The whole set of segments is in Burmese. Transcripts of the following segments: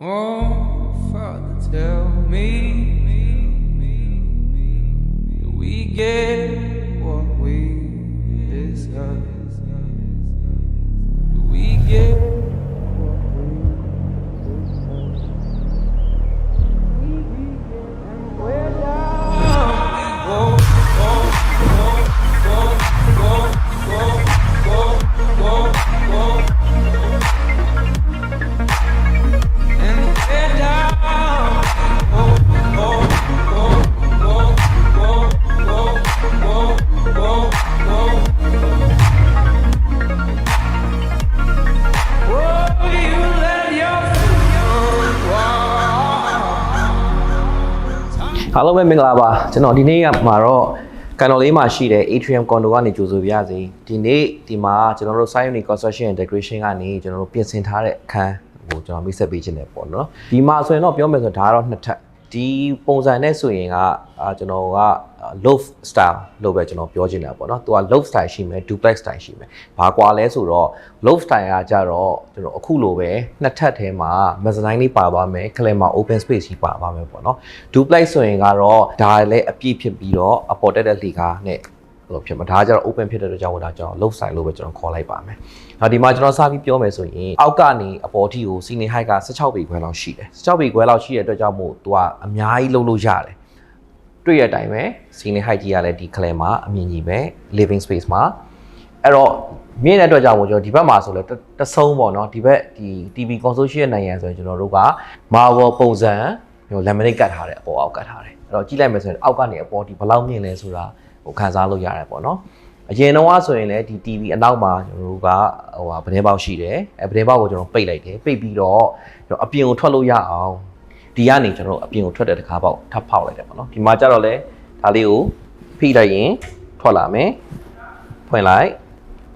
Oh, Father, tell me, do we get အားလုံးပဲမင်္ဂလာပါကျွန်တော်ဒီနေ့ကမှာတော့ကန်တော်လေးမှာရှိတဲ့ Atrium Condo ကနေကြိုဆိုပြရစီဒီနေ့ဒီမှာကျွန်တော်တို့ Site Unit Construction and Decoration ကနေကျွန်တော်တို့ပြင်ဆင်ထားတဲ့အခန်းကိုကျွန်တော်မိတ်ဆက်ပေးခြင်းနဲ့ပေါ့နော်ဒီမှာဆိုရင်တော့ပြောမယ်ဆိုတော့ဒါကတော့နှစ်ထပ် ဒီပုံစံနဲ့ဆိုရင်ကအာကျွန်တော်က loft style လို့ပဲကျွန်တော်ပြောချင်တာပေါ့နော်သူက loft style ရှိမယ် duplex style ရှိမယ်ဘာကွာလဲဆိုတော့ loft style ကကြတော့ကျွန်တော်အခုလိုပဲနှစ်ထပ်ထဲမှာ mezzanine လေးပါသွားမယ်ခလဲမှာ open space ကြီးပါသွားမယ်ပေါ့နော် duplex ဆိုရင်ကတော့ဒါလည်းအပြည့်ဖြစ်ပြီးတော့အပေါ်တက်တဲ့လေကားနဲ့လို့ဖြစ်မှာဒါကကျတော့ open ဖြစ်တဲ့အတွက်ကြောင့်ဒါကျွန်တော် loft style လို့ပဲကျွန်တော်ခေါ်လိုက်ပါမယ်။ နောက်ဒီမှာကျွန်တော်စပြီးပြောမယ်ဆိုရင်အောက်ကနေအပေါ်ထိကို ceiling height က16ပေခွဲလောက်ရှိတယ်။16ပေခွဲလောက်ရှိတဲ့အတွက်ကြောင့်မို့သူကအများကြီးလုံးလို့ရတယ်။တွေ့ရတဲ့အတိုင်းပဲ ceiling height ကြီးကလည်းဒီ clear မှာအမြင့်ကြီးပဲ living space မှာအဲ့တော့မြင့်တဲ့အတွက်ကြောင့်မို့ကျွန်တော်ဒီဘက်မှာဆိုလဲတစ်တစ်ဆုံးပေါ့နော်ဒီဘက်ဒီ TV console ရှိတဲ့နိုင်ငံဆိုရင်ကျွန်တော်တို့က marble ပုံစံဟို laminate ကတ်ထားတယ်အပေါ်အောက်ကတ်ထားတယ်အဲ့တော့ကြည့်လိုက်မယ်ဆိုရင်အောက်ကနေအပေါ်ဒီဘယ်လောက်မြင့်လဲဆိုတာဟိုခန်းစားလို့ရတယ်ပေါ့နော် အရင်တော့ဆိုရင်လည်းဒီ TV အနောက်မှာကျွန်တော်တို့ကဟိုဟာပတင်းပေါက်ရှိတယ်အဲပတင်းပေါက်ကိုကျွန်တော်ပိတ်လိုက်တယ်ပိတ်ပြီးတော့ကျွန်တော်အပြင်ကိုထွက်လို့ရအောင်ဒီကနေကျွန်တော်တို့အပြင်ကိုထွက်တဲ့တကားပေါက်ထပ်ဖောက်လိုက်တယ်ပေါ့နော်ဒီမှာကျတော့လေဒါလေးကိုဖိလိုက်ရင်ထွက်လာမယ်ဖွင့်လိုက်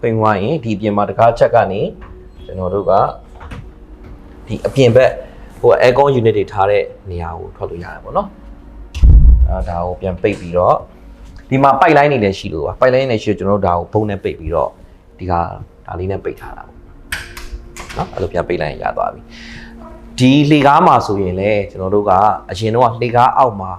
ဖွင့်သွားရင်ဒီအပြင်မှာတကားချက်ကနေကျွန်တော်တို့ကဒီအပြင်ဘက်ဟို aircon unit တွေထားတဲ့နေရာကိုထွက်လို့ရတယ်ပေါ့နော်အဲဒါကိုပြန်ပိတ်ပြီးတော့ ဒီမှာပိုက်လိုင်းနေလည်းရှိလို့ပါပိုက်လိုင်းနေရှိတော့ကျွန်တော်တို့ဒါကိုဘုံနဲ့ပိတ်ပြီးတော့ဒီကဒါလေးနဲ့ပိတ်ထားတာပေါ့နော်အဲ့လိုပြန်ပိတ်လိုက်ရင်ရသွားပြီဒီလေကားမှာဆိုရင်လည်းကျွန်တော်တို့ကအရင်တော့လေကားအောက်မှာ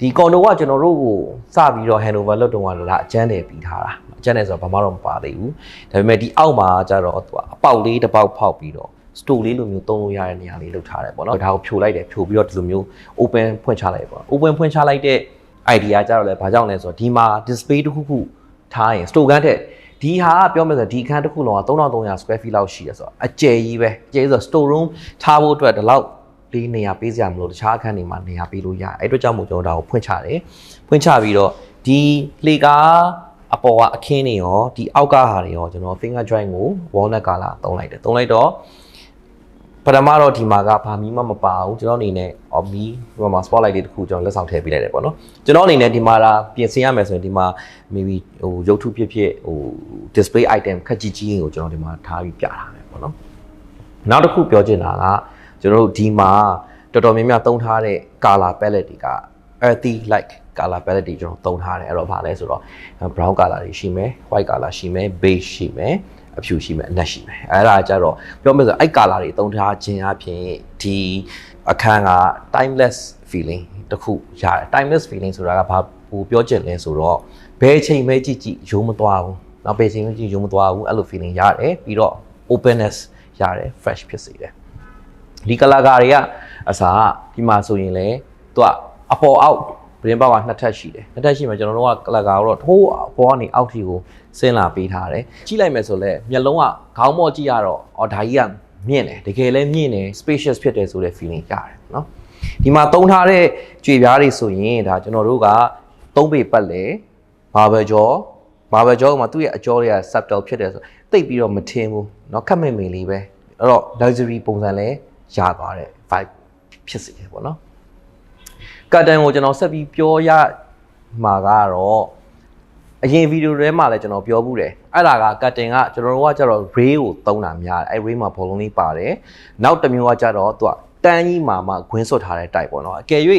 ဒီကွန်ဒိုကကျွန်တော်တို့ကိုစပြီးတော့ handover လုပ်တော့ကတော့ဒါအကျန်းတယ်ပြီးထားတာအကျန်းတယ်ဆိုတော့ဘာမှတော့မပါသေးဘူးဒါပေမဲ့ဒီအောက်မှာကျတော့သူကအပေါက်လေးတစ်ပေါက်ဖောက်ပြီးတော့ store လေးလိုမျိုးသုံးလို့ရတဲ့နေရာလေးလုပ်ထားတယ်ပေါ့နော်ဒါကိုဖြိုလိုက်တယ်ဖြိုပြီးတော့ဒီလိုမျိုး open ဖွင့်ချလိုက်ပေါ့ open ဖွင့်ချလိုက်တဲ့ idea ကြတော့လဲဘာကြောင့်လဲဆိုတော့ဒီမှာ display တစ်ခုခုထားရင် store ကန်းတဲ့ဒီဟာကပြောမယ်ဆိုတော့ဒီအခန်းတစ်ခုလုံးက3300 square feet လောက်ရှိတယ်ဆိုတော့အကျယ်ကြီးပဲအကျယ်ဆိုတော့ store room ထားဖို့အတွက်ဒီလောက်လေးနေရာပေးစရာမလိုတခြားအခန်းတွေမှာနေရာပေးလို့ရတယ်အဲ့အတွက်ကြောင့်မို့ကျွန်တော်ဒါကိုဖွင့်ချတယ်ဖွင့်ချပြီးတော့ဒီလေကားအပေါ်ကအခင်းတွေရောဒီအောက်ကဟာတွေရောကျွန်တော် finger joint ကို walnut color သုံးလိုက်တယ်သုံးလိုက်တော့ ပထမတော့ဒီမှာကဘာမီမှမပါဘူးကျွန်တော်အနေနဲ့အော်မီဒီမှာ spotlight လေးတစ်ခုကျွန်တော်လက်ဆောင်ထည့်ပေးလိုက်တယ်ပေါ့နော်ကျွန်တော်အနေနဲ့ဒီမှာဒါပြင်ဆင်ရမယ်ဆိုရင်ဒီမှာ maybe ဟိုရုပ်ထုဖြစ်ဖြစ်ဟို display item ခက်ကြီးကြီးကိုကျွန်တော်ဒီမှာထားပြီးပြထားမယ်ပေါ့နော်နောက်တစ်ခုပြောချင်တာကကျွန်တော်တို့ဒီမှာတော်တော်များများသုံးထားတဲ့ color palette တွေက earthy like color palette တွေကျွန်တော်သုံးထားတယ်အဲ့တော့ဗာလဲဆိုတော့ brown color တွေရှိမယ် white color ရှိမယ် beige ရှိမယ် အဖြူရှိမယ်အနက်ရှိမယ်အဲ့ဒါကြတော့ပြောမယ်ဆိုအဲ့ color တွေသုံးထားခြင်းအပြင်ဒီအခန်းက timeless feeling တစ်ခုရတယ် timeless feeling ဆိုတာကဘာဟိုပြောချင်လဲဆိုတော့ဘယ်အချိန်ပဲကြည့်ကြည့်ရုံးမသွားဘူးနောက်ဘယ်အချိန်ပဲကြည့်ရုံးမသွားဘူးအဲ့လို feeling ရတယ်ပြီးတော့ openness ရတယ် fresh ဖြစ်စေတယ်ဒီကလာကာတွေကအစားဒီမှာဆိုရင်လေသူကအပေါ်အောက် ပရင်ပေါက်ကနှစ်ထပ်ရှိတယ်နှစ်ထပ်ရှိမှကျွန်တော်တို့ကကလာကာတော့ထိုးအပေါ်ကနေအောက်ထိကိုဆင်းလာပေးထားတယ်ကြည့်လိုက်မယ်ဆိုလဲမျက်လုံးကခေါင်းမော့ကြည့်ရတော့အော်ဒါကြီးကမြင့်တယ်တကယ်လည်းမြင့်တယ် spacious ဖြစ်တယ်ဆိုတဲ့ feeling ရတယ်နော်ဒီမှာသုံးထားတဲ့ကြွေပြားတွေဆိုရင်ဒါကျွန်တော်တို့ကသုံးပေပတ်လေ marble jaw marble jaw မှာသူ့ရဲ့အကြောတွေက subtle ဖြစ်တယ်ဆိုတိတ်ပြီးတော့မထင်းဘူးเนาะခက်မိတ်မိတ်လေးပဲအဲ့တော့ luxury ပုံစံလဲရသွားတဲ့ vibe ဖြစ်စေတယ်ပေါ့နော် ကတ်တန်ကိုကျွန်တော်ဆက်ပြီးပြောရမှာကတော့အရင်ဗီဒီယိုထဲမှာလည်းကျွန်တော်ပြောဘူးတယ်အဲ့ဒါကကတ်တင်ကကျွန်တော်တို့ကကျတော့ ray ကိုသုံးတာများတယ်အဲ့ ray မှာဘောလုံးလေးပါတယ်နောက်တစ်မျိုးကကျတော့သူကတန်းကြီးမှာမှခွင်းစွတ်ထားတဲ့ type ပေါ့နော်အကယ်၍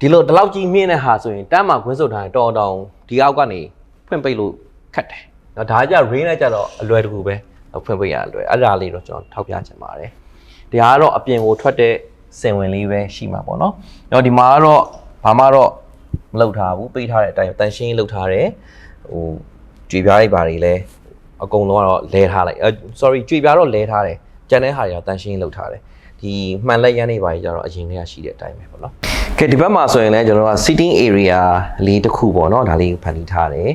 ဒီလိုဒီလောက်ကြီးမြင့်တဲ့ဟာဆိုရင်တန်းမှာခွင်းစွတ်ထားရင်တော်တော်ဒီအောက်ကနေဖွင့်ပိတ်လို့ခက်တယ်နော်ဒါကကြ ray နဲ့ကျတော့အလွယ်တကူပဲဖွင့်ပိတ်ရအလွယ်အဲ့ဒါလေးတော့ကျွန်တော်ထောက်ပြချင်ပါတယ်ဒါကတော့အပြင်ကိုထွက်တဲ့ စင်ဝင်လေးပဲရှိမှာပေါ့နော်။တော့ဒီမှာကတော့ဘာမှတော့မလုပ်ထားဘူးပေးထားတဲ့အတိုင်းတန်ရှင်းလုပ်ထားတယ်ဟိုကြွေပြားတွေဘာတွေလဲအကုန်လုံးကတော့လဲထားလိုက်အဲ sorry ကြွေပြားတော့လဲထားတယ်ကျန်တဲ့ဟာတွေကတော့တန်ရှင်းလုပ်ထားတယ်ဒီမှန်လက်ရမ်းတွေဘာတွေကြတော့အရင်ကရှိတဲ့အတိုင်းပဲပေါ့နော်ကဲဒီဘက်မှာဆိုရင်လည်းကျွန်တော်က sitting area လေးတစ်ခုပေါ့နော်ဒါလေးဖန်တီးထားတယ်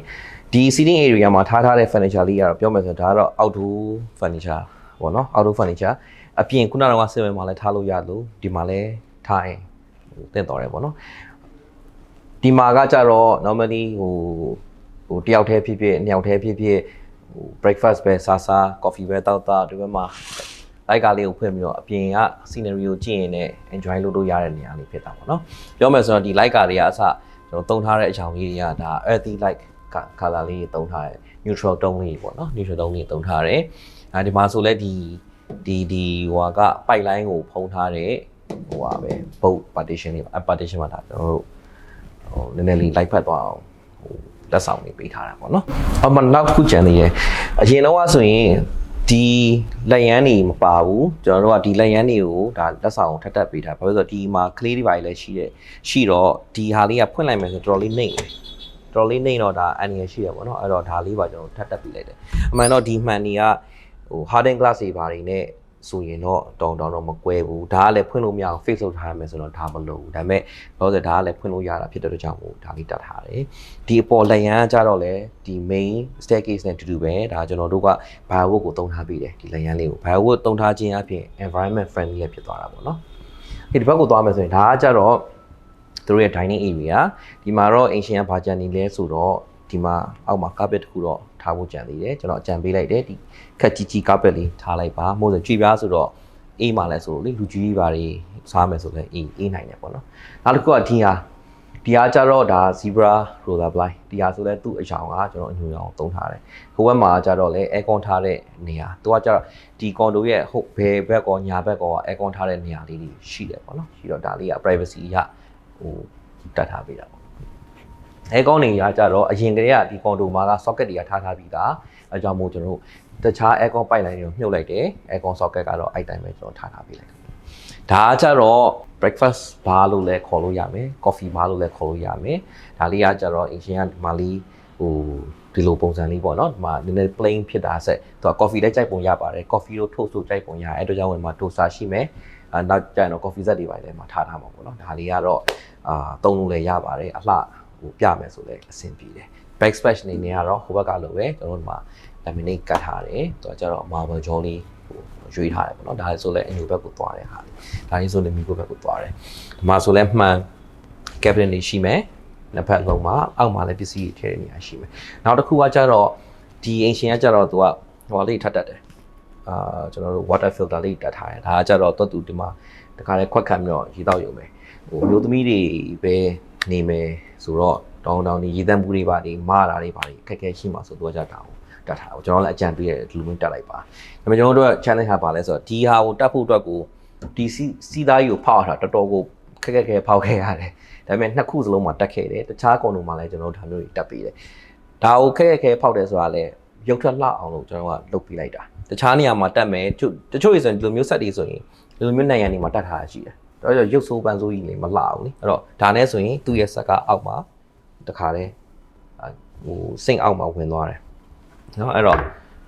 ဒီ sitting area မှာထားထားတဲ့ furniture လေးကတော့ပြောမယ်ဆိုတော့ဒါကတော့ outdoor furniture ပေါ့နော် outdoor furniture အပြင်ခုနကတော့ဆင်ဝင်မှာလည်းထားလို့ရလို့ဒီမှာလည်းထားရင်ဟိုတင့်တော်တယ်ပေါ့နော်ဒီမှာကကြတော့ normally ဟိုဟိုတယောက်တည်းဖြစ်ဖြစ်နှစ်ယောက်တည်းဖြစ်ဖြစ်ဟို breakfast ပဲစားစား coffee ပဲတောက်တာဒီဘက်မှာလိုက်ကလေးကိုဖွင့်ပြီးတော့အပြင်က scenery ကိုကြည့်ရင်လည်း enjoy လုပ်လို့ရတဲ့နေရာလေးဖြစ်တာပေါ့နော်ပြောမယ်ဆိုတော့ဒီ light ကာတွေကအစကျွန်တော်သုံးထားတဲ့အကြောင်းကြီးတွေကဒါ earthy light color လေးတွေသုံးထားတယ် neutral tone လေးပေါ့နော် neutral tone လေးသုံးထားတယ် အဲဒီမှာဆိုလဲဒီဒီဒီဟိုကပိုက်လိုင်းကိုဖုံးထားတဲ့ဟိုပါပဲ bolt partition လေးပါ partition မှာဒါကျွန်တော်တို့ဟိုနည်းနည်းလေး light ဖတ်သွားအောင်ဟိုလက်ဆောင်လေးပေးထားတာပေါ့နော်အမနောက်တစ်ခုကြံနေရအရင်တော့ဆိုရင်ဒီလက်ရန်နေမပါဘူးကျွန်တော်တို့ကဒီလက်ရန်တွေကိုဒါလက်ဆောင်ထပ်ထပ်ပေးထားဘာလို့လဲဆိုတော့ဒီမှာကလေးတွေပါလည်းရှိတယ်ရှိတော့ဒီဟာလေးကဖွင့်လိုက်မယ်ဆိုတော့တော်တော်လေးနှိမ့်တယ်တော်တော်လေးနေတော့ဒါအန်ရရှိရပါတော့အဲ့တော့ဒါလေးပါကျွန်တော်ထပ်တက်ပြလိုက်တယ်အမှန်တော့ဒီမှန်နေက ဟို harden glass တွေဘာတွေနဲ့ဆိုရင်တော့တောင်းတောင်းတော့မကွဲဘူးဒါကလည်းဖွင့်လို့မရအောင် fix လုပ်ထားရမယ်ဆိုတော့ဒါမလုပ်ဘူးဒါပေမဲ့တော့ဆိုဒါကလည်းဖွင့်လို့ရတာဖြစ်တဲ့အတွက်ကြောင့်မို့ဒါလေးတတ်ထားတယ်ဒီအပေါ်လက်ရန်ကကြတော့လေဒီ main staircase နဲ့တူတူပဲဒါကျွန်တော်တို့က firewood ကိုတုံးထားပြီးတယ်ဒီလက်ရန်လေးကို firewood တုံးထားခြင်းအပြင် environment friendly လည်းဖြစ်သွားတာပေါ့နော်ဒီတစ်ပတ်ကိုသွားမယ်ဆိုရင်ဒါကကြတော့သူတို့ရဲ့ dining area ဒီမှာတော့အင်ရှင်ကဘာကြံနေလဲဆိုတော့ဒီမှာအောက်မှာ carpet တစ်ခုတော့ ထားဖို့ကြံသေးတယ်ကျွန်တော်အကြံပေးလိုက်တယ်ဒီခက်ကြီးကြီး carpet လေးထားလိုက်ပါမို့ဆိုကြွေပြားဆိုတော့အေးမှလဲဆိုလို့လေလူကြီးကြီးပါတွေစားမယ်ဆိုလဲအေးအေးနိုင်တယ်ပေါ့နော်နောက်တစ်ခုကဒီဟာဒီဟာကြတော့ဒါ zebra roller blind ဒီဟာဆိုလဲသူ့အယောင်ကကျွန်တော်အညူရောင်သုံးထားတယ်ဟိုဘက်မှာကြတော့လဲ aircon ထားတဲ့နေရာသူကကြတော့ဒီ condo ရဲ့ဟုတ်ဘယ်ဘက်ကောညာဘက်ကော aircon ထားတဲ့နေရာလေးတွေရှိတယ်ပေါ့နော်ရှိတော့ဒါလေးက privacy ရဟိုတတ်ထားပေးတာပေါ့ အဲကောင်းနေရကြတော့အရင်ကတည်းကဒီကွန်ဒိုမှာက socket တွေကထားထားပြီးသားအဲကြောင့်မို့ကျွန်တော်တို့တခြား aircon pipeline တွေကိုမြှုပ်လိုက်တယ် aircon socket ကတော့အဲ့တိုင်းပဲကျွန်တော်ထားထားပေးလိုက်တယ်ဒါကကြတော့ breakfast bar လို့လည်းခေါ်လို့ရမယ် coffee bar လို့လည်းခေါ်လို့ရမယ်ဒါလေးကကြတော့အရှင်ကဒီမှာလေးဟိုဒီလိုပုံစံလေးပေါ့နော်ဒီမှာနည်းနည်း plain ဖြစ်တာဆက်သူက coffee လည်းကြိုက်ပုံရပါတယ် coffee တို့ toast တို့ကြိုက်ပုံရအဲ့တို့ကြောင့်ဝင်မှာ toaster ရှိမယ်အဲနောက်ကျရင်တော့ coffee set တွေပါလည်းမှာထားထားမှာပေါ့နော်ဒါလေးကတော့အာတုံးလို့လည်းရပါတယ်အလှ ဟိုပြမယ်ဆိုလည်းအဆင်ပြေတယ် backsplash အနေနဲ့ကတော့ဟိုဘက်ကလိုပဲကျွန်တော်တို့ဒီမှာ laminate ကတ်ထားတယ်သူကကျတော့ marble jaw လေးဟိုရွေးထားတယ်ပေါ့နော်ဒါလည်းဆိုလည်းအညိုဘက်ကိုသွားတဲ့ဟာလေးဒါလေးဆိုလည်းမီကိုဘက်ကိုသွားတယ်ဒီမှာဆိုလည်းမှန် cabinet တွေရှိမယ်နှစ်ဖက်လုံးမှာအောက်မှာလည်းပစ္စည်းတွေထည့်တဲ့နေရာရှိမယ်နောက်တစ်ခုကကျတော့ဒီအင်ရှင်ကကျတော့သူကဟိုလေးထပ်တတ်တယ်အာကျွန်တော်တို့ water filter လေးတက်ထားတယ်ဒါကကျတော့တွတ်တူဒီမှာတခါလဲခွက်ခတ်ပြီးတော့ရေတောက်ရုံပဲဟိုမျိုးသမီးတွေပဲနေမယ် ဆိုတော့တောင်းတောင်းနေရေတံပူတွေပါတွေမာတာတွေပါတွေခက်ခဲရှိမှာဆိုတော့ကြတာကိုတတ်ထားတယ်ကျွန်တော်လည်းအကြံပေးရတယ်ဒီလိုမျိုးတက်လိုက်ပါဒါပေမဲ့ကျွန်တော်တို့က challenge ဟာပါလဲဆိုတော့ဒီဟာကိုတက်ဖို့အတွက်ကိုဒီစီစီသားကြီးကိုဖောက်တာတော်တော်ကိုခက်ခက်ခဲဖောက်ခဲ့ရတယ်ဒါပေမဲ့နှစ်ခုစလုံးမှာတက်ခဲ့တယ်တခြားကောင်တို့မှာလည်းကျွန်တော်တို့ဒါမျိုးတွေတက်ပေးတယ်ဒါကိုခက်ခက်ခဲဖောက်တယ်ဆိုတာလည်းရုပ်ထွက်လှအောင်လို့ကျွန်တော်ကလုပ်ပေးလိုက်တာတခြားနေရာမှာတက်မယ်တချို့တချို့ဆိုရင်ဒီလိုမျိုးဆက်တွေဆိုရင်ဒီလိုမျိုးနိုင်ငံတွေမှာတက်ထားတာရှိတယ် တော့ရုပ်ဆိုးပန်းဆိုးကြီးလည်းမလှအောင်လေအဲ့တော့ဒါနဲ့ဆိုရင်သူ့ရဲ့ဆက်ကအောက်မှာတခါလဲဟိုစိတ်အောက်မှာဝင်သွားတယ်နော်အဲ့တော့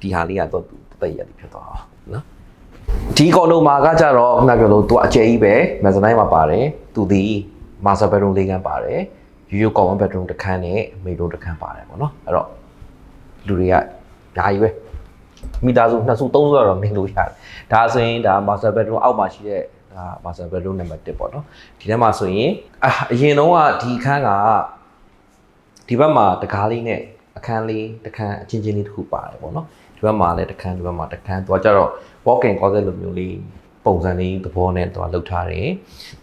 ဒီဟာလေးကတော့သူတည့်ရည်ဖြစ်သွားအောင်နော်ဒီကွန်ဒိုမှာကကြတော့ခုနပြောလို့သူအကျယ်ကြီးပဲမက်ဇနိုင်းမှာပါတယ်သူဒီမာစတာဘက်ဒရုံလေးခန်းပါတယ်ရိုးရိုးကော်မန်ဘက်ဒရုံတစ်ခန်းနဲ့မေဒရုံတစ်ခန်းပါတယ်ပေါ့နော်အဲ့တော့လူတွေကဓာကြီးပဲမိသားစုနှစ်စုသုံးစုတော့မင်းလို့ရတယ်ဒါဆိုရင်ဒါမာစတာဘက်ဒရုံအောက်မှာရှိတဲ့ ဒါမာစတာဘက်ဒရုံနံပါတ်1ပေါ့နော်ဒီထဲမှာဆိုရင်အအရင်တော့ကဒီခန်းကဒီဘက်မှာတကားလေးနဲ့အခန်းလေးတစ်ခန်းအချင်းချင်းလေးတစ်ခုပါတယ်ပေါ့နော်ဒီဘက်မှာလည်းတစ်ခန်းဒီဘက်မှာတစ်ခန်းသူကကြတော့ walk in closet လိုမျိုးလေးပုံစံလေးသဘောနဲ့သူကလုပ်ထားတယ်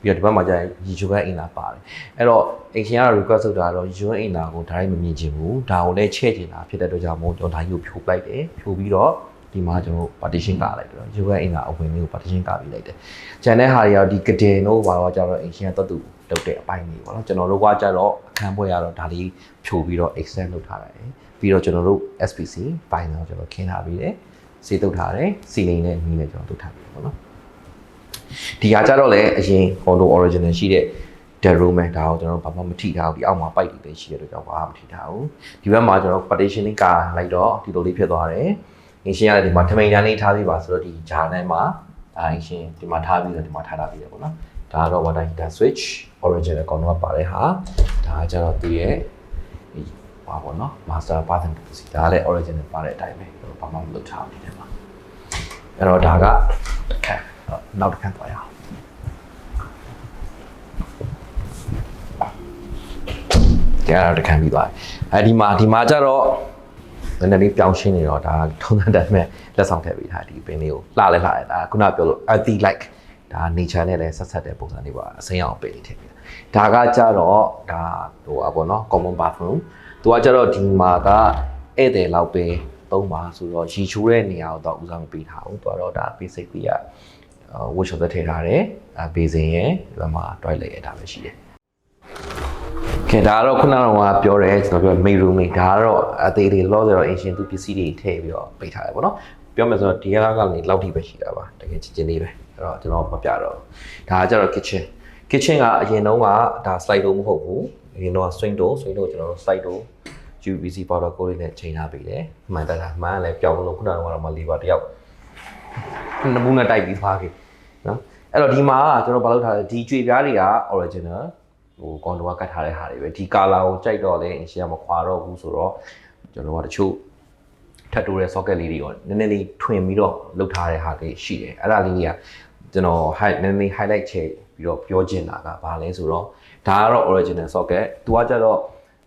ပြီးတော့ဒီဘက်မှာကျရင်ရီချိုဘက်အင်လာပါတယ်အဲ့တော့အင်ရှင်ကတော့ request လုပ်တာတော့ရီချိုဘက်အင်လာကိုဒါရိုက်မမြင်ချင်ဘူးဒါကိုလည်းချဲ့ချင်တာဖြစ်တဲ့အတွက်ကြောင့်မို့ကျွန်တော်ဒါကြီးကိုဖြိုးပလိုက်တယ်ဖြိုးပြီးတော့ ဒီမှာကျွန်တော် partition ကလိုက်တယ်ရီချိုဘက်အင်လာအဝင်လေးကို partition ကပြီးလိုက်တယ်ကျန်တဲ့ဟာတွေကတော့ဒီကတင်တို့ဘာတော့ကျတော့အင်ရှင်ကတတ်သူလုပ်တဲ့အပိုင်းတွေပေါ့နော်ကျွန်တော်တို့ကကျတော့အခန်းပွဲရတော့ဒါလေးဖြိုးပြီးတော့ extend လုပ်ထားတယ်ပြီးတော့ကျွန်တော်တို့ SPC ဘိုင်းတော့ကျွန်တော်ခင်းထားပြီးတယ်စေတုတ်ထားတယ်စီလိန်နဲ့မီးနဲ့ကျွန်တော်တုတ်ထားပြီပေါ့နော်ဒီဟာကြတော့လေအရင် condo original ရှိတဲ့ dead room ပဲဒါကိုကျွန်တော်တို့ဘာမှမထိထားဘူးဒီအောက်မှာပိုက်တွေလည်းရှိတဲ့အတွက်ကြောင့်ဘာမှမထိထားဘူးဒီဘက်မှာကျွန်တော် partitioning ကာလိုက်တော့ဒီလိုလေးဖြစ်သွားတယ် အင်ရှင်ရတယ်ဒီမှာထမိန်တန်းလေးထားပြီးပါဆိုတော့ဒီဂျာထဲမှာဒါအင်ရှင်ဒီမှာထားပြီးတော့ဒီမှာထားထားပြီးတယ်ပေါ့နော်ဒါကတော့ water heater switch original condo ကပါတဲ့ဟာဒါကကြတော့သူရဲ့ဒီပါပေါ့နော် master bathroom စီဒါလည်း original ပါတဲ့အတိုင်းပဲကျွန်တော်ဘာမှမလုပ်ထားဘူးဒီထဲမှာအဲ့တော့ဒါကတစ်ခါနောက်တစ်ခါသွားရအောင်တရားတော့တခံပြီးသွားတယ်အဲဒီမှာဒီမှာကျတော့ နည်းနည်းလေးပြောင်းရှင်းနေတော့ဒါထုံးတဲ့မဲ့လက်ဆောင်ထည့်ပေးထားဒီပင်လေးကိုလှလဲလှတယ်ဒါခုနပြောလို့ earthy like ဒါ nature နဲ့လည်းဆက်ဆက်တဲ့ပုံစံလေးပါအစိမ်းအောင်ပင်လေးထည့်ပေးတာဒါကကျတော့ဒါဟိုပါပေါ့နော် common bathroom သူကကျတော့ဒီမှာကဧည့်သည်လောက်ပဲသုံးပါဆိုတော့ရီချိုးတဲ့နေရာကိုတော့ဦးစားမပေးထားဘူးသူကတော့ဒါ basic ပြီးရဝတ်ချော်သက်ထည့်ထားတယ်အဲဘေးစင်ရဲ့ဒီဘက်မှာ toilet ရဲ့ဒါပဲရှိတယ် ခင်ဒါကတော့ခုနကတော့ပြောတယ်ကျွန်တော်ပြော main room လေးဒါကတော့အသေးလေးလောဆယ်တော့ ancient သူပစ္စည်းတွေထည့်ပြီးတော့ပိတ်ထားတယ်ပေါ့နော်ပြောမယ်ဆိုတော့ဒီကကနေလောက်ထိပဲရှိတာပါတကယ်ချင်းချင်းလေးပဲအဲ့တော့ကျွန်တော်မပြတော့ဒါကကျတော့ kitchen kitchen ကအရင်တုန်းကဒါ slide door မဟုတ်ဘူးအရင်တော့ swing door swing door ကျွန်တော်တို့ slide door UVC powder coat လေးနဲ့ချိန်ထားပြီးတယ်မှန်တယ်လားမှန်လည်းပြောင်းလို့ခုနကတော့မှ lever တယောက်နမူနာတိုက်ပြီးသွားခဲ့နော်အဲ့တော့ဒီမှာကျွန်တော်ဘာလုပ်ထားလဲဒီကြွေပြားတွေက original ဟိုကွန်ဒိုကကတ်ထားတဲ့ဟာတွေပဲဒီကာလာကိုကြိုက်တော့လေအင်ရှင်ကမခွာတော့ဘူးဆိုတော့ကျွန်တော်ကတချို့ထပ်တိုးတဲ့ socket လေးတွေရောနည်းနည်းလေးထွင်ပြီးတော့လုပ်ထားတဲ့ဟာလေးရှိတယ်အဲ့ဒါလေးတွေကကျွန်တော် high နည်းနည်း highlight ချက်ပြီးတော့ပြောချင်တာကဘာလဲဆိုတော့ဒါကတော့ original socket သူကကြတော့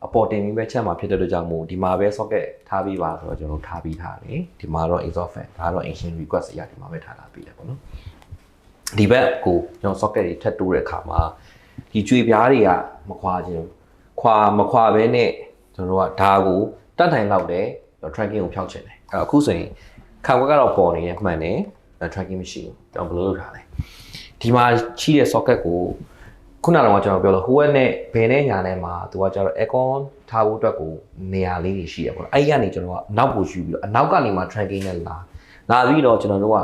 အပေါ်တင်ပြီးပဲချက်မှာဖြစ်တဲ့အတွက်ကြောင့်မို့ဒီမှာပဲ socket ထားပြီးပါဆိုတော့ကျွန်တော်ထားပြီးထားတယ်ဒီမှာတော့ exhaust fan ဒါကတော့ ancient request အရာဒီမှာပဲထားလာပြီးတယ်ပေါ့နော်ဒီဘက်ကိုကျွန်တော် socket တွေထပ်တိုးတဲ့အခါမှာ ဒီကြွေပြားတွေကမခွာခြင်းခွာမခွာဘဲနဲ့ကျွန်တော်တို့ကဒါကိုတတ်နိုင်လောက်တယ်ကျွန်တော် tracking ကိုဖျောက်ချင်တယ်အဲ့တော့အခုဆိုရင်ခံွက်ကတော့ပေါ်နေရမှန်တယ် tracking မရှိဘူးကျွန်တော်ဘယ်လိုလုပ်ထားလဲဒီမှာချိတဲ့ socket ကိုခုနကတော့ကျွန်တော်ပြောလို့ဟိုဘက်နဲ့ဘယ်နဲ့ညာနဲ့မှာသူကကျတော့ aircon ထားဖို့အတွက်ကိုနေရာလေးတွေရှိရပေါ့နော်အဲ့ဒီကနေကျွန်တော်ကအနောက်ကိုယူပြီးတော့အနောက်ကနေမှ tracking နဲ့လာလာပြီးတော့ကျွန်တော်တို့က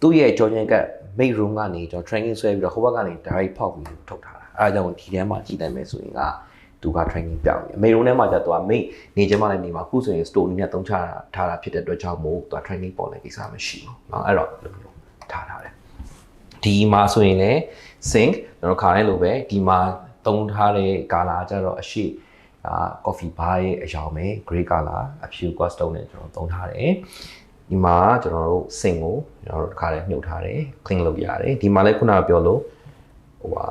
သူ့ရဲ့ကြော်ញင်က main room ကနေကျွန်တော် tracking ဆွဲပြီးတော့ဟိုဘက်ကနေ direct ဖောက်ပြီးထုတ်ထားတာ အဲဒါကြောင့်ဒီထဲမှာကြည့်နိုင်မယ်ဆိုရင်ကသူက training ပြောင်းနေအမေရုံထဲမှာကျတော့သူက main နေချင်မှလည်းနေမှာခုဆိုရင် store နဲ့သုံးချထားတာဖြစ်တဲ့အတွက်ကြောင့်မို့သူက training ပေါ်လည်းကိစ္စမရှိဘူးเนาะအဲ့တော့ဒီလိုထားထားတယ်ဒီမှာဆိုရင်လည်း sink ကျွန်တော်ခါတိုင်းလိုပဲဒီမှာသုံးထားတဲ့ကာလာကျတော့အရှိအာ coffee bar ရဲ့အရောင်ပဲ gray color အဖြူ glass stone နဲ့ကျွန်တော်သုံးထားတယ်ဒီမှာကျွန်တော်တို့ sink ကိုကျွန်တော်တို့တစ်ခါလေးမြုပ်ထားတယ် clean လုပ်ရတယ်ဒီမှာလည်းခုနကပြောလို့ဟိုဟာ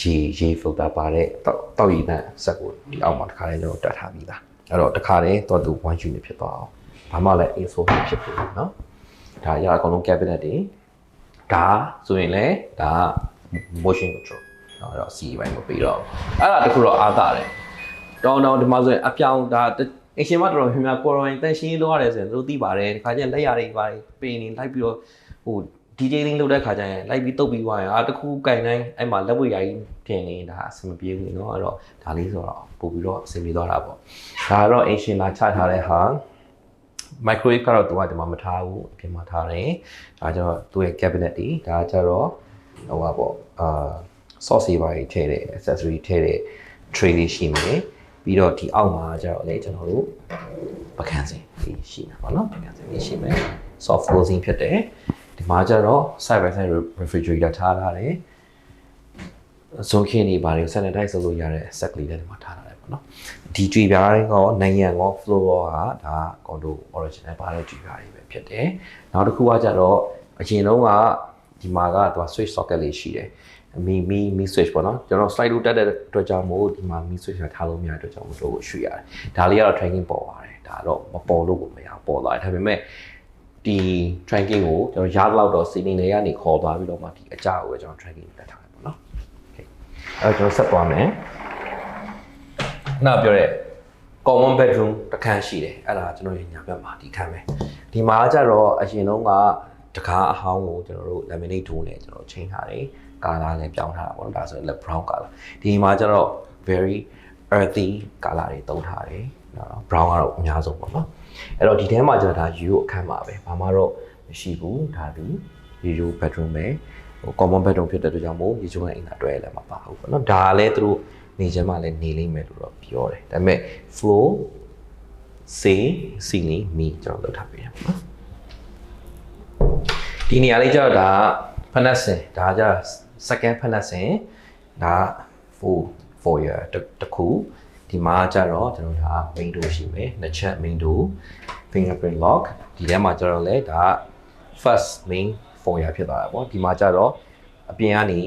ရေရေ filter ပါတဲ့တောက်တောက်ရည်နဲ့ဆက်ကိုဒီအောက်မှာတစ်ခါလေးကျွန်တော်တက်ထားပြီးသားအဲ့တော့တစ်ခါလေးတော့သူ1 unit ဖြစ်သွားအောင်ဘာမှလည်း ASO မဖြစ်ဘူးเนาะဒါရအကုန်လုံး cabinet တွေဒါဆိုရင်လည်းဒါ motion control เนาะအဲ့တော့ C ဘိုင်းမပြီးတော့အဲ့ဒါတခုတော့အားသာတယ်တောင်းတောင်းဒီမှာဆိုရင်အပြောင်းဒါအရှင်မတော်တော်များများကိုရိုင်းတန်ရှင်းလို့ရတယ်ဆိုရင်သူတို့သိပါတယ်ဒီခါကျရင်လက်ရတွေပါတယ်ပင်နေလိုက်ပြီးတော့ဟို detailing လုပ်တဲ့ခါကျရင်လိုက်ပြီးတုတ်ပြီးသွားရင်အာတခုကင်တိုင်းအဲ့မှာလက်ဝဲရာကြီးတင်နေတာအဆင်မပြေဘူးเนาะအဲ့တော့ဒါလေးဆိုတော့ပို့ပြီးတော့အဆင်ပြေသွားတာပေါ့ဒါကတော့ ancient လာချထားတဲ့ဟာ microwave ကတော့သူကဒီမှာမထားဘူးအပြင်မှာထားတယ်ဒါကျတော့သူ့ရဲ့ cabinet တွေဒါကျတော့ဟိုပါပေါ့အာ sauce တွေပါထည့်တဲ့ accessory ထည့်တဲ့ tray လေးရှိမယ်ပြီးတော့ဒီအောက်မှာကျတော့လေကျွန်တော်တို့ပကန်းစင်လေးရှိမှာပေါ့နော်ပကန်းစင်လေးရှိမယ် soft closing ဖြစ်တယ် ဒီမှာကျတော့ side by side refrigerator ထားထားတယ်ဇုံခင်းနေပါတယ် sanitize လုပ်လို့ရတဲ့ set ကလေးလည်းဒီမှာထားထားတယ်ပေါ့နော်ဒီကြွေပြားရောနိုင်ငံရော floor ကဒါကွန်ဒို original ပါတဲ့ကြွေပြားတွေပဲဖြစ်တယ်နောက်တစ်ခုကကျတော့အရင်တုန်းကဒီမှာကသူက switch socket လေးရှိတယ်မီမီမီ switch ပေါ့နော်ကျွန်တော် slide လို့တက်တဲ့အတွက်ကြောင့်မို့ဒီမှာမီ switch ကထားလို့မရတဲ့အတွက်ကြောင့်မို့လို့ရွှေ့ရတယ်ဒါလေးကတော့ tracking ပေါ်ပါတယ်ဒါတော့မပေါ်လို့ကိုမရပေါ်လာတယ်ဒါပေမဲ့ ဒီ tracking ကိုကျွန်တော်ရတော့တော့စီနေနေကနေခေါ်သွားပြီးတော့မှဒီအကြကိုပဲကျွန်တော် tracking တက်ထားတယ်ပေါ့နော် okay အဲ့တော့ကျွန်တော်ဆက်သွားမယ်နောက်ပြောတဲ့ common bedroom တစ်ခန်းရှိတယ်အဲ့ဒါကျွန်တော်ရဲ့ညာဘက်မှာဒီခန်းပဲဒီမှာကျတော့အရင်တုန်းကတကားအဟောင်းကိုကျွန်တော်တို့ laminate tool နဲ့ကျွန်တော်ချိန်ထားတယ်ကာလာလည်းပြောင်းထားတာပေါ့နော်ဒါဆိုရင်လည်း brown color ဒီမှာကျတော့ very earthy color တွေသုံးထားတယ်နော် brown ကတော့အများဆုံးပေါ့နော် အဲ့တော့ဒီထဲမှာကျတော့ဒါ U အခန်းပါပဲဘာမှတော့မရှိဘူးဒါဒီ U bedroom ပဲဟို common bedroom ဖြစ်တဲ့အတွက်ကြောင့်မို့ရေချိုးကန်အိမ်သာတွဲလည်းမပါဘူးပေါ့နော်ဒါလည်းသူတို့နေချင်မှလည်းနေလိမ့်မယ်လို့တော့ပြောတယ်ဒါပေမဲ့ floor C ceiling မီကျွန်တော်လုပ်ထားပေးတယ်ပေါ့နော်ဒီနေရာလေးကျတော့ဒါဖက်နက်စင်ဒါက second ဖက်နက်စင်ဒါ4 4 year တစ်ခု ဒီမှာကျတော့ကျွန်တော်ဒါ main door ရှိမယ်နှစ်ချက် main door fingerprint lock ဒီထဲမှာကျတော့လေဒါ first main 4 year ဖြစ်သွားတာပေါ့ဒီမှာကျတော့အပြင်ကနေ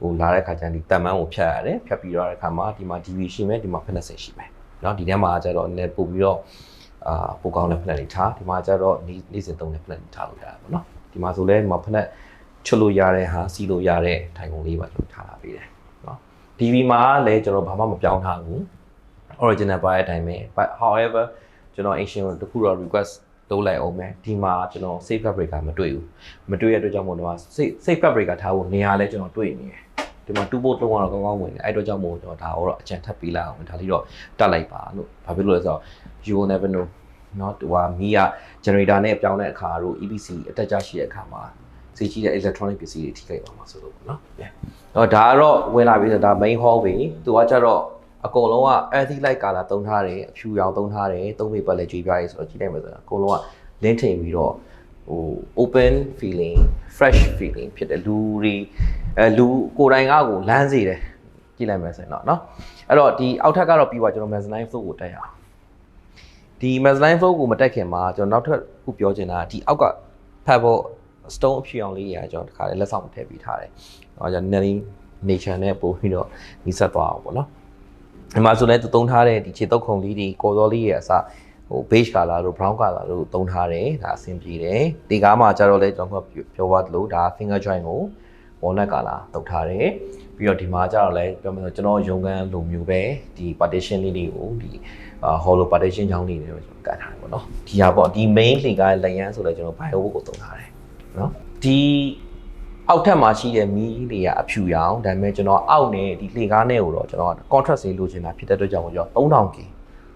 ဟိုလာတဲ့ခါကျရင်ဒီတက်မန်းကိုဖြတ်ရတယ်ဖြတ်ပြီးတော့တဲ့ခါမှာဒီမှာ DV ရှိမယ်ဒီမှာ fitness ရှိမယ်เนาะဒီထဲမှာကျတော့လည်းပို့ပြီးတော့အာပိုကောင်းတဲ့ fitness တွေထားဒီမှာကျတော့နေ့နေ့စဉ်သုံးတဲ့ fitness တွေထားလို့ရတာပေါ့เนาะဒီမှာဆိုလဲဒီမှာ fitness ချွတ်လို့ရတဲ့ဟာစီးလို့ရတဲ့ထိုင်ကုန်လေးပါကျွန်တော်ထားလာပေးတယ်เนาะ DV မှာလည်းကျွန်တော်ဘာမှမပြောင်းထားဘူး original ပါတဲ့အတိုင်းပဲ but however ကျွန်တော် ancient ကိုတခုတော့ request လုပ်လိုက်အောင်မယ်ဒီမှာကျွန်တော် safe fabric ကမတွေ့ဘူးမတွေ့ရတဲ့အတွက်ကြောင့်မို့တော့ safe safe fabric ကထားဖို့နေရာလဲကျွန်တော်တွေ့နေတယ်ဒီမှာ2 bolt လုံးကတော့ကောင်းကောင်းဝင်နေအဲ့အတွက်ကြောင့်မို့ကျွန်တော်ဒါတော့အကြံထပ်ပေးလိုက်အောင်ဒါလေးတော့တက်လိုက်ပါလို့ဘာဖြစ်လို့လဲဆိုတော့ you will never know เนาะသူကမီးက generator နဲ့ပြောင်းတဲ့အခါတို့ EPC အတက်ကြရှိတဲ့အခါမှာစီကြီးတဲ့ electronic ပစ္စည်းတွေထိခိုက်ပါမှာဆိုလို့ပေါ့နော်။တော့ဒါကတော့ဝင်လာပြီဆိုတော့ဒါ main hall ပဲ။သူကကြတော့ အကုန်လုံးက anti light color သုံးထားတယ်အဖြူရောင်သုံးထားတယ်သုံးပေပတ်လည်းကြွေးပြားရေးဆိုတော့ကြည့်လိုက်မယ်ဆိုတော့အကုန်လုံးက link ထိန်ပြီးတော့ဟို open feeling fresh feeling ဖြစ်တယ်လူတွေအဲလူကိုယ်တိုင်ကကိုလမ်းစေတယ်ကြည့်လိုက်မယ်ဆိုရင်တော့เนาะအဲ့တော့ဒီအောက်ထပ်ကတော့ပြီးသွားကျွန်တော် mezzanine floor ကိုတက်ရအောင်ဒီ mezzanine floor ကိုမတက်ခင်မှာကျွန်တော်နောက်ထပ်ခုပြောချင်တာကဒီအောက်က pebble stone အဖြူအောင်လေးရာကျွန်တော်တခါလေးလက်ဆောင်ထည့်ပေးထားတယ်။ဟောကျွန်တော် Nelly nature နဲ့ပို့ပြီးတော့ညီဆက်သွားအောင်ပေါ့နော်။ ဒီမှာဆိုလည်းသူသုံးထားတဲ့ဒီခြေတုပ်ခုံလေးတွေကော်စောလေးရဲ့အစဟို beige color တို့ brown color တို့သုံးထားတယ်ဒါအဆင်ပြေတယ်။ဒီကားမှာကျတော့လေကျွန်တော်ကပြောသွားသလိုဒါ finger joint ကို walnut color တုပ်ထားတယ်။ပြီးတော့ဒီမှာကျတော့လေပြောမယ်ဆိုကျွန်တော်ရုံကန်လိုမျိုးပဲဒီ partition လေးတွေကိုဒီအာ hollow partition ချောင်းလေးတွေကျွန်တော်ကတ်ထားတယ်ပေါ့နော်။ဒီဟာပေါ့ဒီ main လင်ကားလက်ရန်ဆိုလဲကျွန်တော် bio ကိုသုံးထားတယ်။နော်ဒီ အောက်ထပ်မှာရှိတဲ့မီးတွေကအဖြူရောင်ဒါပေမဲ့ကျွန်တော်အောက်နဲ့ဒီလှေကားနဲ့ကိုတော့ကျွန်တော် contrast လေးလိုချင်တာဖြစ်တဲ့အတွက်ကြောင့်ကျွန်တော် 3000K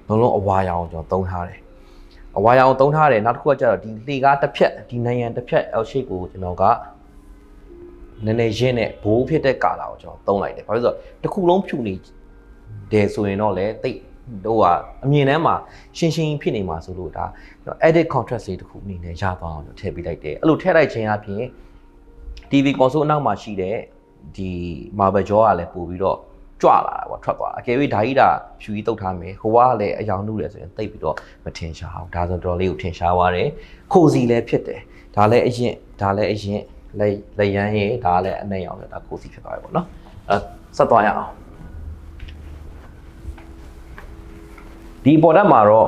လုံးလုံးအဝါရောင်ကျွန်တော်သုံးထားတယ်အဝါရောင်သုံးထားတယ်နောက်တစ်ခုကကျတော့ဒီလှေကားတစ်ဖြက်ဒီနိုင်ငံတစ်ဖြက် L shape ကိုကျွန်တော်ကနည်းနည်းရင်းနဲ့ဘိုးဖြစ်တဲ့ကာလာကိုကျွန်တော်သုံးလိုက်တယ်ဘာလို့လဲဆိုတော့တစ်ခုလုံးဖြူနေတယ်ဆိုရင်တော့လေတိတ်ဟိုကအမြင်ထဲမှာရှင်းရှင်းဖြစ်နေမှာဆိုလို့ဒါ edit contrast လေးတစ်ခုအနေနဲ့ရသွားအောင်ထည့်ပေးလိုက်တယ်အဲ့လိုထည့်လိုက်ခြင်းအပြင် TV console အနောက်မှာရှိတဲ့ဒီ marble jaw ကလည်းပို့ပြီးတော့ကြွလာတာပေါ့ထွက်သွားတာအကယ်၍ဓာကြီးတာဖြူကြီးတုတ်ထားမယ်ဟိုကလည်းအယောင်နုတယ်ဆိုရင်တိတ်ပြီးတော့မထင်ရှားအောင်ဒါဆိုတော်လေးကိုထင်ရှားသွားတယ်ခိုစီလည်းဖြစ်တယ်ဒါလည်းအရင်ဒါလည်းအရင်လက်လက်ရန်ရဲ့ဒါလည်းအနဲ့ရောင်လည်းဒါခိုစီဖြစ်သွားပြီပေါ့နော်အဲဆက်သွားရအောင်ဒီပေါ်တက်မှာတော့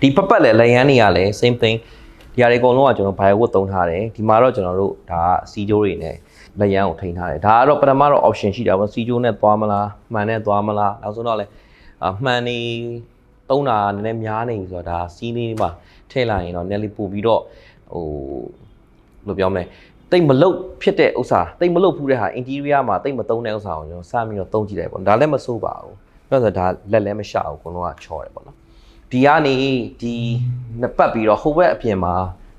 ဒီပပတ်လည်းလက်ရန်တွေကလည်း same thing ဒီဟာတွေအကုန်လုံးကကျွန်တော် bio wood သုံးထားတယ်ဒီမှာတော့ကျွန်တော်တို့ဒါကစီဂျိုးတွေနဲ့လက်ရန်ကိုထိန်းထားတယ်ဒါကတော့ပထမတော့ option ရှိတာပေါ့စီဂျိုးနဲ့သွားမလားမှန်နဲ့သွားမလားနောက်ဆုံးတော့လည်းအမှန်နေသုံးတာနည်းနည်းများနေပြီဆိုတော့ဒါစီးလေးမှာထည့်လိုက်ရင်တော့နည်းလေးပို့ပြီးတော့ဟိုဘယ်လိုပြောမလဲတိတ်မလုတ်ဖြစ်တဲ့ဥစ္စာတိတ်မလုတ်ဖူးတဲ့ဟာ interior မှာတိတ်မသုံးတဲ့ဥစ္စာကိုကျွန်တော်စမ်းပြီးတော့သုံးကြည့်လိုက်ပေါ့ဒါလည်းမဆိုးပါဘူးပြောဆိုဒါလက်လည်းမရှောက်ဘူးကိုလုံးကချော်တယ်ပေါ့နော် ဒီကနေဒီနှစ်ပတ်ပြီးတော့ဟိုဘက်အပြင်မှာ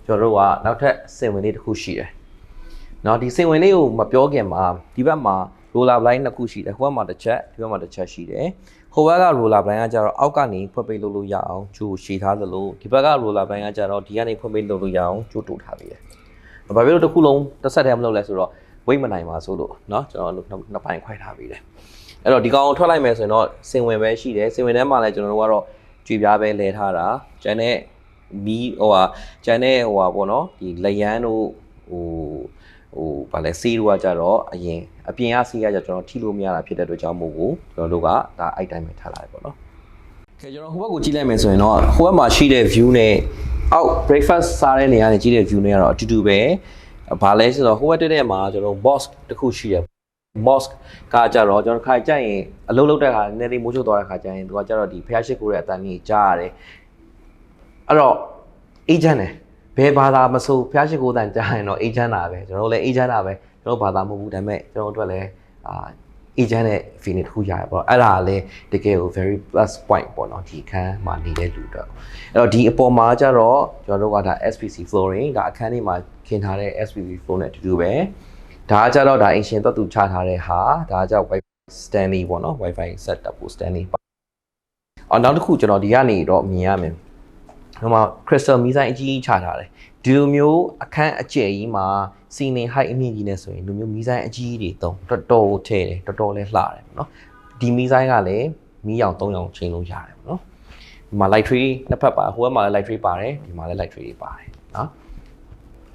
ကျွန်တော်တို့ကနောက်ထပ်စင်ဝင်လေးတစ်ခုရှိတယ်။နော်ဒီစင်ဝင်လေးကိုမပြောခင်မှာဒီဘက်မှာ roller blind နှစ်ခုရှိတယ်။ဟိုဘက်မှာတစ်ချက်ဒီဘက်မှာတစ်ချက်ရှိတယ်။ဟိုဘက်က roller blind ကကျတော့အောက်ကနေဖွက်ပိတ်လုပ်လို့ရအောင်ကျိုးရှည်ထားသလိုဒီဘက်က roller blind ကကျတော့ဒီကနေဖွက်ပိတ်လုပ်လို့ရအောင်ကျိုးတူထားပြီးတယ်။ဘာဖြစ်လို့တစ်ခုလုံးတစ်ဆက်တည်းမလုပ်လဲဆိုတော့ဝိတ်မနိုင်ပါဆိုလို့เนาะကျွန်တော်နှစ်ပိုင်းခွဲထားပြီးတယ်။အဲ့တော့ဒီကောင်ကိုထွက်လိုက်မယ်ဆိုရင်တော့စင်ဝင်ပဲရှိတယ်။စင်ဝင်ထဲမှာလည်းကျွန်တော်တို့ကတော့ ကြွေပြားပဲလဲထားတာ။ကျန်တဲ့မီးဟိုဟာကျန်တဲ့ဟိုဟာပေါ့နော်ဒီလယန်းတို့ဟိုဟိုဗာလဲစီးတို့ကကြတော့အရင်အပြင်ကစီးကကြကျွန်တော်ထိလို့မရတာဖြစ်တဲ့အတွက်ကြောင့်မို့ကိုကျွန်တော်တို့ကဒါအိုက်တိုင်းပဲထားလာတယ်ပေါ့နော်ကဲကျွန်တော်ဟိုဘက်ကိုကြည့်လိုက်မယ်ဆိုရင်တော့ဟိုဘက်မှာရှိတဲ့ view နဲ့အောက် breakfast စားတဲ့နေရာနဲ့ကြည့်တဲ့ view နဲ့ကတော့အတူတူပဲဘာလဲဆိုတော့ဟိုဘက်တက်တဲ့မှာကျွန်တော် mosque တစ်ခုရှိရ mosque ကကြတော့ကျွန်တော်ခိုင်ကြရင်အလုံးလုံးတဲ့ခါနည်းနည်းမိုးချိုးသွားတဲ့ခါကျရင်သူကကြတော့ဒီဖျားရှိခိုးတဲ့အတန်ကြီးကြားရတယ်အဲ့တော့ agent တယ်ဘယ်ဘာသာမဆိုဖျားရှိခိုးတန်ကြားရင်တော့ agent တာပဲကျွန်တော်တို့လည်း agent တာပဲကျွန်တော်ဘာသာမဟုတ်ဘူးဒါပေမဲ့ကျွန်တော်တို့အတွက်လည်းအာ agent ရဲ့ feeling တစ်ခုရတယ်ပေါ့အဲ့ဒါလည်းတကယ်ကို very plus point ပေါ့နော်ဒီအခန်းမှာနေတဲ့လူတော့အဲ့တော့ဒီအပေါ်မှာကျတော့ကျွန်တော်တို့ကဒါ SPC flooring ဒါအခန်းလေးမှာခင်းထားတဲ့ SPC floor နဲ့အတူတူပဲ ဒါကကြတော့ဒါအင်ရှင်တော့သူချထားတဲ့ဟာဒါကကြ Wi-Fi Stanley ပေါ့နော် Wi-Fi setup ကို Stanley ပါအော်နောက်တစ်ခုကျွန်တော်ဒီကနေတော့မြင်ရမယ်ဟိုမှာ crystal မီးဆိုင်အကြီးကြီးချထားတယ်ဒီလိုမျိုးအခန်းအကျယ်ကြီးမှာစီနေ height အမြင့်ကြီးနဲ့ဆိုရင်ဒီလိုမျိုးမီးဆိုင်အကြီးကြီးတွေတုံးတော်တော်ထဲတယ်တော်တော်လေးလှတယ်ပေါ့နော်ဒီမီးဆိုင်ကလည်းမီးရောင်၃ရောင်ချိန်လို့ရတယ်ပေါ့နော်ဒီမှာ light tree နှစ်ဖက်ပါဟိုဘက်မှာလည်း light tree ပါတယ်ဒီမှာလည်း light tree တွေပါတယ်နော်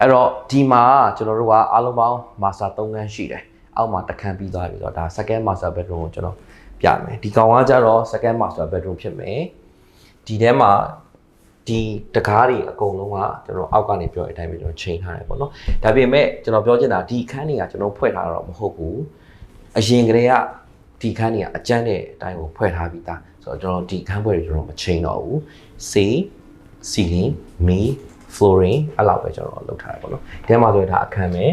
အဲ့တော့ဒီမှာကျွန်တော်တို့ကအားလုံးပေါင်း master 3ခန်းရှိတယ်အောက်မှာတစ်ခန်းပြီးသွားပြီဆိုတော့ဒါ second master bedroom ကိုကျွန်တော်ပြမယ်ဒီကောင်ကကြတော့ second master bedroom ဖြစ်မယ်ဒီထဲမှာဒီတကားတွေအကုန်လုံးကကျွန်တော်အောက်ကနေပြောတဲ့အတိုင်းပဲကျွန်တော်ချိန်ထားတယ်ပေါ့နော်ဒါပေမဲ့ကျွန်တော်ပြောချင်တာဒီခန်းတွေကကျွန်တော်ဖွဲ့ထားတာတော့မဟုတ်ဘူးအရင်ကတည်းကဒီခန်းတွေကအကျန်းတဲ့အတိုင်းကိုဖွဲ့ထားပြီးသားဆိုတော့ကျွန်တော်ဒီခန်းဖွဲ့တွေကျွန်တော်မချိန်တော့ဘူးစေး ceiling မီ flooring အဲ့လောက်ပဲကျွန်တော်လုပ်ထားတယ်ပေါ့နော်ဒီထဲမှာဆိုရင်ဒါအခန်းပဲ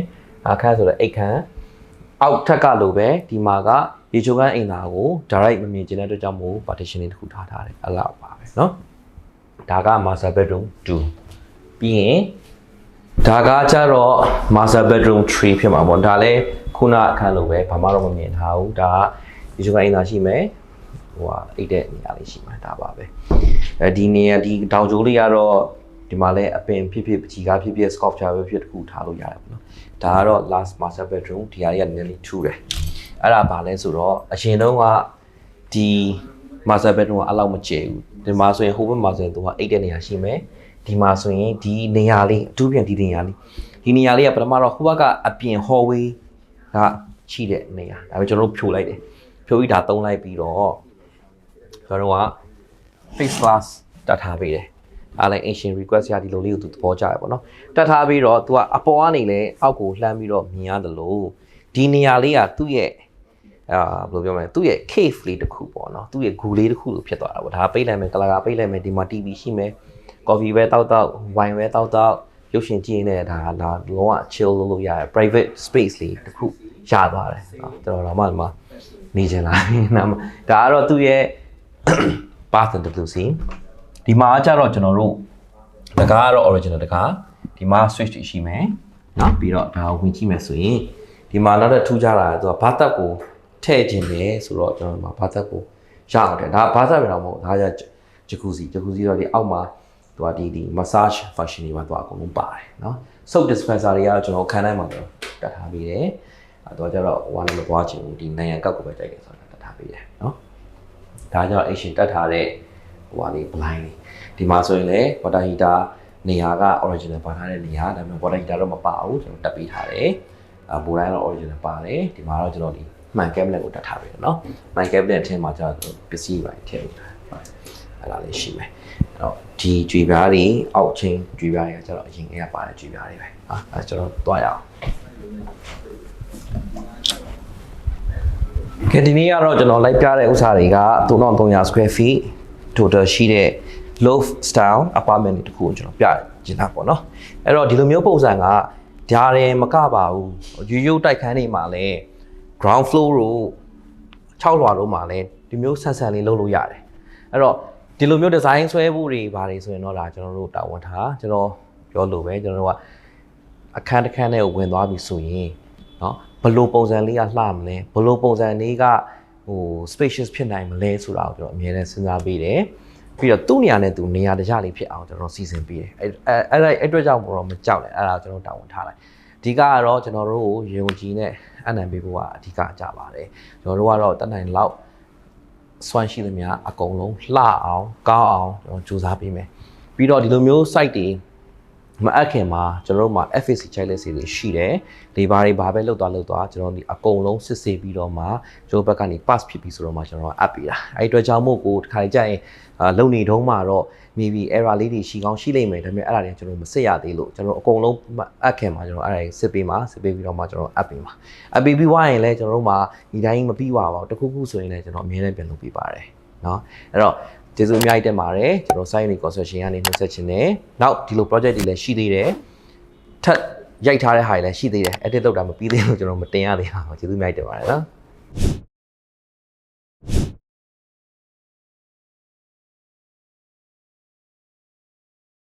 အခန်းဆိုတော့အိတ်ခန်းအောက်ထက်ကလိုပဲဒီမှာကရေချိုကန်းအိမ်သားကို direct မမြင်ကျင်တဲ့အတွက်ကြောင့်မို့ partition တွေတစ်ခုထားထားတယ်အဲ့လောက်ပါပဲနော်ဒါက master bedroom 2ပြီးရင်ဒါကကြတော့ master bedroom 3ဖြစ်မှာပေါ့ဒါလည်းခုနအခန်းလိုပဲဘာမှတော့မမြင်ထားဘူးဒါကရေချိုကန်းအိမ်သားရှိမယ်ဟိုဟာအိတ်တဲ့နေရာလေးရှိမှာဒါပါပဲအဲဒီနေရာဒီတောင်ကျိုးလေးကတော့ ဒီမှာလည်းအပင်ဖြစ်ဖြစ်ပကြီးကားဖြစ်ဖြစ် sculpture ပဲဖြစ်တခုထားလို့ရတယ်ပေါ့နော်ဒါကတော့ last master bedroom ဒီဟာတွေကနည်းနည်းထူတယ်အဲ့ဒါဘာလဲဆိုတော့အရင်တုန်းကဒီ master bedroom ကအဲ့လောက်မကျယ်ဘူးဒီမှာဆိုရင်ဟိုဘက်မှာဆိုရင်သူကအိတ်တဲ့နေရာရှိမယ်ဒီမှာဆိုရင်ဒီနေရာလေးအထူးပြန်ဒီနေရာလေးဒီနေရာလေးကပထမတော့ဟိုဘက်ကအပြင် hallway ကရှိတဲ့နေရာဒါပေမဲ့ကျွန်တော်တို့ဖြိုလိုက်တယ်ဖြိုပြီးဒါသုံးလိုက်ပြီးတော့ကျွန်တော်တို့က face glass တတ်ထားပေးတယ် အားလည်း ancient request ရဒီလိုလေးကိုသူသဘောကျရပေါ့နော်တတ်ထားပြီးတော့ तू ကအပေါ်ကနေလည်းအောက်ကိုလှမ်းပြီးတော့မြင်ရတယ်လို့ဒီနေရာလေးကသူ့ရဲ့အာဘယ်လိုပြောမလဲသူ့ရဲ့ cave လေးတစ်ခုပေါ့နော်သူ့ရဲ့ဂူလေးတစ်ခုလိုဖြစ်သွားတာပေါ့ဒါပိတ်လိုက်မယ်ကလာကပိတ်လိုက်မယ်ဒီမှာ TV ရှိမယ် coffee ပဲတောက်တောက် wine ပဲတောက်တောက်ရုပ်ရှင်ကြည့်နေတဲ့ဒါဒါလုံးဝ chill လုပ်လို့ရတယ် private space လေးတစ်ခုရသွားတယ်နော်ကျွန်တော်တော့မှဒီမှာနေချင်လာပြီနာမဒါကတော့သူ့ရဲ့ bath and WC ဒီမှာကြတော့ကျွန်တော်တို့တကားကတော့ original တကားဒီမှာ switch တွေရှိမယ်နော်ပြီးတော့ဒါဝင်ကြည့်မယ်ဆိုရင်ဒီမှာနောက်တစ်ထူးခြားတာကသူကဘာသက်ကိုထည့်ခြင်းပဲဆိုတော့ကျွန်တော်ဒီမှာဘာသက်ကိုရအောင်တယ်ဒါဘာသက်ပဲတော့မဟုတ်ဒါကဂျကူစီဂျကူစီတော့ဒီအောက်မှာသူကဒီဒီ massage function တွေမှာသူကအကုန်လုံးပါတယ်နော် soap dispenser တွေကတော့ကျွန်တော်ခန်းတိုင်းမှာတော့တတ်ထားပေးတယ်အဲတော့ကျတော့ဟိုကလည်းမသွားချင်ဘူးဒီနိုင်ငံကောက်ကိုပဲတိုက်ခဲ့ဆိုတော့တတ်ထားပေးတယ်နော်ဒါကြောင့် action တတ်ထားတဲ့ ဟိုဟာလေး blind လေးဒီမှာဆိုရင်လည်း water heater နေရာက original ပါထားတဲ့နေရာဒါပေမဲ့ water heater တော့မပါဘူးကျွန်တော်တက်ပေးထားတယ်အဘူတိုင်းတော့ original ပါတယ်ဒီမှာတော့ကျွန်တော်ဒီမှန် cabinet ကိုတက်ထားပေးတယ်เนาะမှန် cabinet အထင်းမှာကျတော့ပစ္စည်းပိုင်းထည့်ပေးထားအဲ့ဒါလေးရှိမယ်အဲ့တော့ဒီကြွေပြားတွေအောက်ချင်းကြွေပြားတွေကကျတော့အရင်ကပါတယ်ကြွေပြားတွေပဲဟာအဲ့ကျွန်တော်တွားရအောင်ကဲဒီနေ့ကတော့ကျွန်တော်လိုက်ပြတဲ့ဥစ္စာတွေက3300 square feet total ရှိတဲ့ loft style apartment တွေတခုကိုကျွန်တော်ပြချင်တာပေါ့နော်အဲ့တော့ဒီလိုမျိုးပုံစံကဓာရဲမကပါဘူးရိုးရိုးတိုက်ခန်းတွေမှာလည်း ground floor တို့6လွှာတို့မှာလည်းဒီမျိုးဆန်ဆန်လေးလုပ်လို့ရတယ်အဲ့တော့ဒီလိုမျိုး design ဆွဲဖို့တွေပါတယ်ဆိုရင်တော့ဒါကျွန်တော်တို့တာဝန်ထားကျွန်တော်ပြောလို့ပဲကျွန်တော်တို့ကအခန်းတစ်ခန်းထဲကိုဝင်သွားပြီဆိုရင်เนาะဘယ်လိုပုံစံလေးကလှမလဲဘယ်လိုပုံစံလေးက ဟို spacious ဖြစ်နိုင်မလဲဆိုတာကိုကျွန်တော်အမြဲတမ်းစဉ်းစားပေးတယ်ပြီးတော့သူ့နေရာနဲ့သူနေရာတကြလေးဖြစ်အောင်ကျွန်တော်စီစဉ်ပေးတယ်အဲအဲအဲ့အဲ့အတွက်ကြောင့်တော့မကြောက်နဲ့အဲ့ဒါကျွန်တော်တာဝန်ထားလိုက်အဓိကကတော့ကျွန်တော်တို့ကိုယုံကြည်နဲ့အနံပေးဖို့ကအဓိကကြပါတယ်ကျွန်တော်တို့ကတော့တတ်နိုင်လောက်စွမ်းရှိသမျှအကုန်လုံးလှအောင်ကောင်းအောင်ကျွန်တော်ကြိုးစားပေးမယ်ပြီးတော့ဒီလိုမျိုး site တွေ မအပ်ခင်မှာကျွန်တော်တို့မှာ FAC checklist တွေရှိတယ်။ဒီဘာတွေဘာပဲလောက်သွားလောက်သွားကျွန်တော်ဒီအကုန်လုံးစစ်ဆေးပြီးတော့မှကျွန်တော်ဘက်ကနေ pass ဖြစ်ပြီးဆိုတော့မှကျွန်တော်အပ်ပေးတာ။အဲဒီအတွက်ကြောင့်မို့ကိုတစ်ခါကြရင်လုံနေတုံးမှာတော့ maybe error လေးတွေရှိကောင်းရှိလိမ့်မယ်ဒါပေမဲ့အဲ့ဒါတွေကျွန်တော်မစစ်ရသေးလို့ကျွန်တော်အကုန်လုံးအပ်ခင်မှာကျွန်တော်အဲ့ဒါတွေစစ်ပေးမှာစစ်ပေးပြီးတော့မှကျွန်တော်အပ်ပေးမှာ။အပ်ပေးပြီးွားရင်လည်းကျွန်တော်တို့မှာဒီတိုင်းမပြီးပါဘူး။တခုခုဆိုရင်လည်းကျွန်တော်အမြဲတမ်းပြန်လုပ်ပေးပါတယ်။နော်အဲ့တော့ ကျေးဇူးအများကြီးတင်ပါတယ်ကျွန်တော် site unique construction ကနေနှုတ်ဆက်ခြင်းနဲ့နောက်ဒီလို project တွေလည်းရှိသေးတယ်ထပ်ရိုက်ထားတဲ့ဟာတွေလည်းရှိသေးတယ် edit လုပ်တာမပြီးသေးလို့ကျွန်တော်မတင်ရသေးပါဘူးကျေးဇူးအများကြီးတင်ပါတယ်နော်